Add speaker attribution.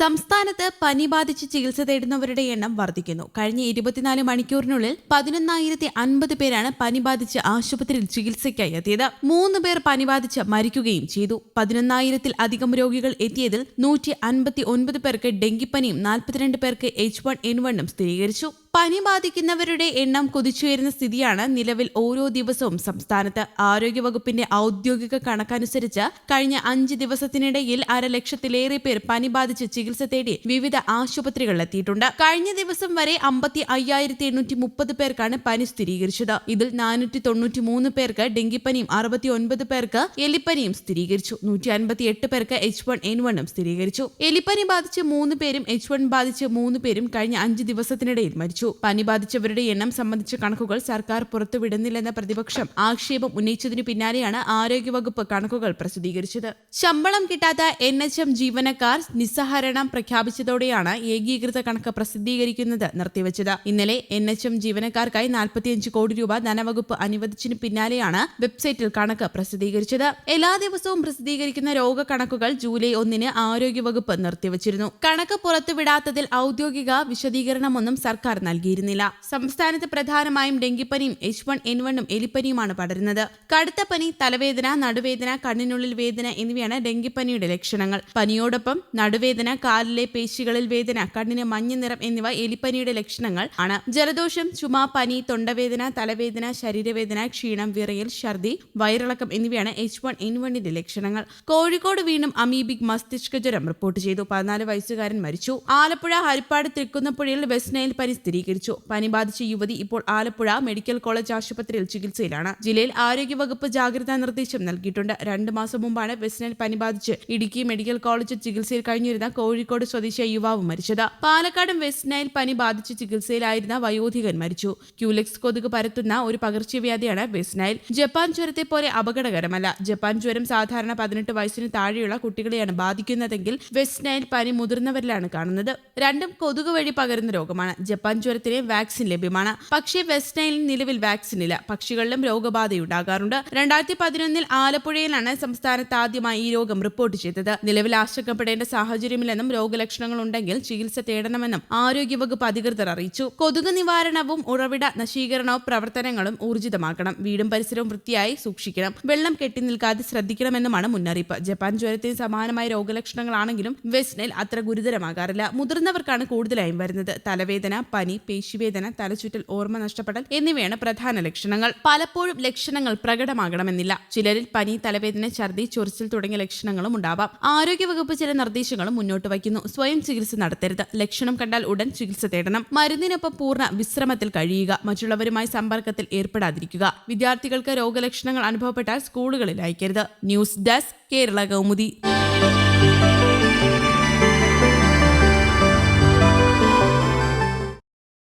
Speaker 1: സംസ്ഥാനത്ത് പനി ബാധിച്ച് ചികിത്സ തേടുന്നവരുടെ എണ്ണം വർദ്ധിക്കുന്നു. കഴിഞ്ഞ ഇരുപത്തിനാല് മണിക്കൂറിനുള്ളിൽ പതിനൊന്നായിരത്തി അൻപത് പേരാണ് പനി ബാധിച്ച് ആശുപത്രിയിൽ ചികിത്സയ്ക്കായി എത്തിയത്. മൂന്ന് പേർ പനി ബാധിച്ച് മരിക്കുകയും ചെയ്തു. പതിനൊന്നായിരത്തിൽ അധികം രോഗികൾ എത്തിയതിൽ നൂറ്റി അൻപത്തി ഒൻപത് പേർക്ക് ഡെങ്കിപ്പനിയും നാൽപ്പത്തിരണ്ട് പേർക്ക് എച്ച് വൺ എൻ വണ്ണും സ്ഥിരീകരിച്ചു. പനി ബാധിക്കുന്നവരുടെ എണ്ണം കുതിച്ചുയരുന്ന സ്ഥിതിയാണ് നിലവിൽ ഓരോ ദിവസവും സംസ്ഥാനത്ത് ആരോഗ്യവകുപ്പിന്റെ ഔദ്യോഗിക കണക്കനുസരിച്ച് കഴിഞ്ഞ അഞ്ച് ദിവസത്തിനിടയിൽ അരലക്ഷത്തിലേറെ പേർ പനി ബാധിച്ച് ചികിത്സ തേടി വിവിധ ആശുപത്രികളിലെത്തിയിട്ടുണ്ട് കഴിഞ്ഞ ദിവസം വരെ അമ്പത്തി അയ്യായിരത്തി എണ്ണൂറ്റി മുപ്പത് പേർക്കാണ് പനി സ്ഥിരീകരിച്ചത്. ഇതിൽ നാനൂറ്റി തൊണ്ണൂറ്റി മൂന്ന് പേർക്ക് ഡെങ്കിപ്പനിയും അറുപത്തി ഒൻപത് പേർക്ക് എലിപ്പനിയും സ്ഥിരീകരിച്ചു. നൂറ്റി അൻപത്തി എട്ട് പേർക്ക് എച്ച് വൺ എൻ വണ്ണും സ്ഥിരീകരിച്ചു. എലിപ്പനി ബാധിച്ച് മൂന്ന് പേരും എച്ച് വൺ ബാധിച്ച് മൂന്ന് പേരും കഴിഞ്ഞ അഞ്ച് ദിവസത്തിനിടയിൽ മരിച്ചു. പനി ബാധിച്ചവരുടെ എണ്ണം സംബന്ധിച്ച കണക്കുകൾ സർക്കാർ പുറത്തുവിടുന്നില്ലെന്ന പ്രതിപക്ഷം ആക്ഷേപം ഉന്നയിച്ചതിനു പിന്നാലെയാണ് ആരോഗ്യവകുപ്പ് കണക്കുകൾ പ്രസിദ്ധീകരിച്ചത്. ശമ്പളം കിട്ടാത്ത എൻ എച്ച് എം ജീവനക്കാർ നിസ്സഹരണം പ്രഖ്യാപിച്ചതോടെയാണ് ഏകീകൃത കണക്ക് പ്രസിദ്ധീകരിക്കുന്നത് നിർത്തിവച്ചത്. ഇന്നലെ എൻ എച്ച് എം ജീവനക്കാർക്കായി നാൽപ്പത്തിയഞ്ച് കോടി രൂപ ധനവകുപ്പ് അനുവദിച്ചതിനു പിന്നാലെയാണ് വെബ്സൈറ്റിൽ കണക്ക് പ്രസിദ്ധീകരിച്ചത്. എല്ലാ ദിവസവും പ്രസിദ്ധീകരിക്കുന്ന രോഗ കണക്കുകൾ ജൂലൈ ഒന്നിന് ആരോഗ്യവകുപ്പ് നിർത്തിവച്ചിരുന്നു. കണക്ക് പുറത്തുവിടാത്തതിൽ ഔദ്യോഗിക വിശദീകരണമൊന്നും സർക്കാർ നൽകിയിരുന്നില്ല. സംസ്ഥാനത്ത് പ്രധാനമായും ഡെങ്കിപ്പനിയും എച്ച് വൺ എൻ വണ്ണും എലിപ്പനിയുമാണ് പടരുന്നത്. കടുത്ത പനി തലവേദന നടുവേദന കണ്ണിനുള്ളിൽ വേദന എന്നിവയാണ് ഡെങ്കിപ്പനിയുടെ ലക്ഷണങ്ങൾ. പനിയോടൊപ്പം നടുവേദന കാലിലെ പേശികളിൽ വേദന കണ്ണിന് മഞ്ഞ നിറം എന്നിവ എലിപ്പനിയുടെ ലക്ഷണങ്ങൾ ആണ്. ജലദോഷം ചുമ പനി തൊണ്ടവേദന തലവേദന ശരീരവേദന ക്ഷീണം വിറയൽ ഛർദി വയറിളക്കം എന്നിവയാണ് എച്ച് വൺ എൻ വണ്ണിന്റെ ലക്ഷണങ്ങൾ. കോഴിക്കോട് വീണ്ടും അമീബിക് മസ്തിഷ്ക ജ്വരം റിപ്പോർട്ട് ചെയ്തു. പതിനാല് വയസ്സുകാരൻ മരിച്ചു. ആലപ്പുഴ ഹരിപ്പാട് തൃക്കുന്നപ്പുഴയിൽ വെസ്റ്റ് നൈൽ പനി പനി ബാധിച്ച യുവതി ഇപ്പോൾ ആലപ്പുഴ മെഡിക്കൽ കോളേജ് ആശുപത്രിയിൽ ചികിത്സയിലാണ്. ജില്ലയിൽ ആരോഗ്യവകുപ്പ് ജാഗ്രതാ നിർദ്ദേശം നൽകിയിട്ടുണ്ട്. രണ്ട് മാസം മുമ്പാണ് വെസ്റ്റ് നൈൽ പനി ബാധിച്ച് ഇടുക്കി മെഡിക്കൽ കോളേജ് ചികിത്സയിൽ കഴിഞ്ഞിരുന്ന കോഴിക്കോട് സ്വദേശിയ യുവാവ് മരിച്ചത്. പാലക്കാടും വെസ്റ്റ് നൈൽ പനി ബാധിച്ച് ചികിത്സയിലായിരുന്ന വയോധികൻ മരിച്ചു. ക്യൂലെക്സ് കൊതുക് പരത്തുന്ന ഒരു പകർച്ചവ്യാധിയാണ് വെസ്റ്റ് നൈൽ ജപ്പാൻ ജ്വരത്തെ പോലെ അപകടകരമല്ല. ജപ്പാൻ ജ്വരം സാധാരണ പതിനെട്ട് വയസ്സിന് താഴെയുള്ള കുട്ടികളെയാണ് ബാധിക്കുന്നതെങ്കിൽ വെസ്റ്റ് നൈൽ പനി മുതിർന്നവരിലാണ് കാണുന്നത്. രണ്ടും കൊതുക് വഴി പകരുന്ന രോഗമാണ്. ജപ്പാൻ ജ്വരത്തിന് വാക്സിൻ ലഭ്യമാണ്. പക്ഷേ വെസ്റ്റ് നൈലിൽ നിലവിൽ വാക്സിൻ ഇല്ല. പക്ഷികളിലും രോഗബാധയുണ്ടാകാറുണ്ട്. രണ്ടായിരത്തി പതിനൊന്നിൽ ആലപ്പുഴയിലാണ് സംസ്ഥാനത്ത് ആദ്യമായി ഈ രോഗം റിപ്പോർട്ട് ചെയ്തത്. നിലവിൽ ആശങ്കപ്പെടേണ്ട സാഹചര്യമില്ലെന്നും രോഗലക്ഷണങ്ങൾ ഉണ്ടെങ്കിൽ ചികിത്സ തേടണമെന്നും ആരോഗ്യവകുപ്പ് അധികൃതർ അറിയിച്ചു. കൊതുക് നിവാരണവും ഉറവിട നശീകരണവും പ്രവർത്തനങ്ങളും ഊർജിതമാക്കണം. വീടും പരിസരവും വൃത്തിയായി സൂക്ഷിക്കണം. വെള്ളം കെട്ടി നിൽക്കാതെ ശ്രദ്ധിക്കണമെന്നുമാണ് മുന്നറിയിപ്പ്. ജപ്പാൻ ജ്വരത്തിന് സമാനമായ രോഗലക്ഷണങ്ങളാണെങ്കിലും വെസ്റ്റ് നൈൽ അത്ര ഗുരുതരമാകാറില്ല. മുതിർന്നവർക്കാണ് കൂടുതലായും വരുന്നത്. തലവേദന പനി പേശിവേദന തലചുറ്റൽ ഓർമ്മ നഷ്ടപ്പെടൽ എന്നിവയാണ് പ്രധാന ലക്ഷണങ്ങൾ. പലപ്പോഴും ലക്ഷണങ്ങൾ പ്രകടമാകണമെന്നില്ല. ചിലരിൽ പനി തലവേദന ഛർദി ചൊറിച്ചിൽ തുടങ്ങിയ ലക്ഷണങ്ങളും ഉണ്ടാവാം. ആരോഗ്യവകുപ്പ് ചില നിർദ്ദേശങ്ങളും മുന്നോട്ട് വയ്ക്കുന്നു. സ്വയം ചികിത്സ നടത്തരുത്. ലക്ഷണം കണ്ടാൽ ഉടൻ ചികിത്സ തേടണം. മരുന്നിനൊപ്പം പൂർണ വിശ്രമത്തിൽ കഴിയുക. മറ്റുള്ളവരുമായി സമ്പർക്കത്തിൽ ഏർപ്പെടാതിരിക്കുക. വിദ്യാർത്ഥികൾക്ക് രോഗലക്ഷണങ്ങൾ അനുഭവപ്പെട്ടാൽ സ്കൂളുകളിൽ അയക്കരുത്. News desk Kerala Kaumudi.